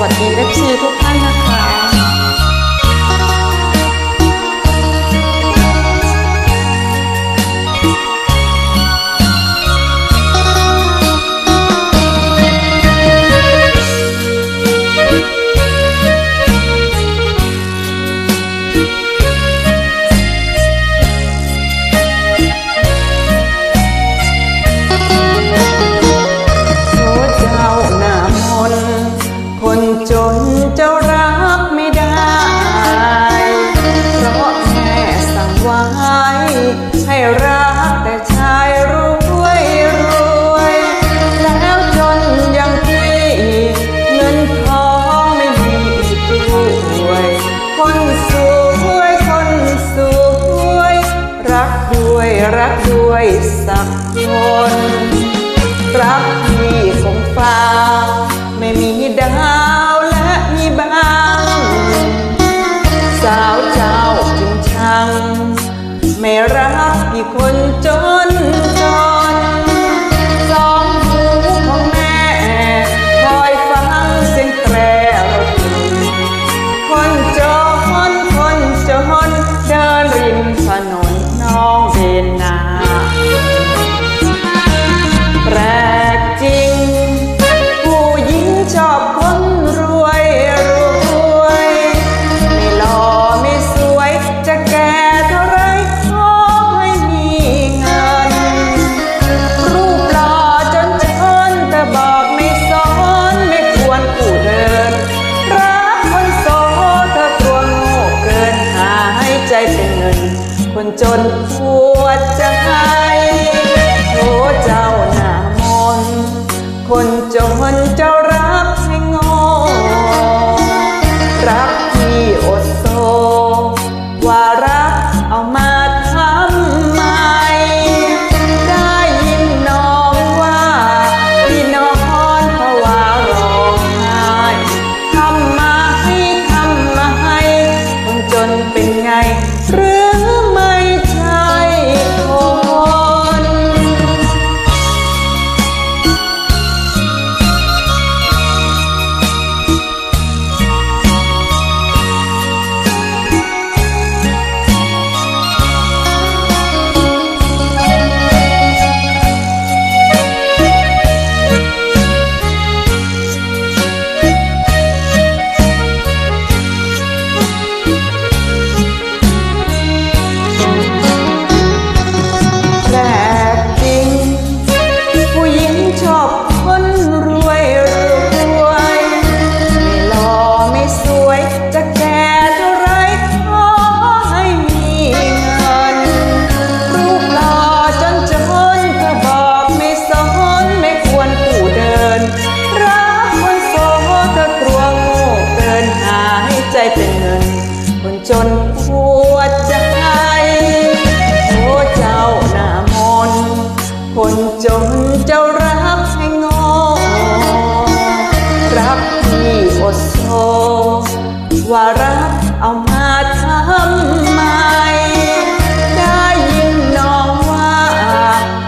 วัสดีเอฟซีทุกท่านนะ รักด้วยสักคนรักพี่ของฟ้า ไม่มีดาวและมีบาง สาวเจ้าจึงชัง ไม่รักพี่คนจน งิน คนจนปวดใจโอ้เจ้าหน้ามน คนจนเจ้ารับให้งอ จนปวดใจ โอ้เจ้าน้านคนจนเจ้ารักให้งอ รักที่อดโซว่ารักเอามาทำไม ได้ยินน้องว่า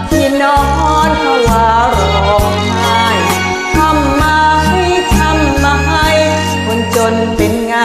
ที่นอนภาวะร้องไห้ทำไมทำไมคนจนเป็นไง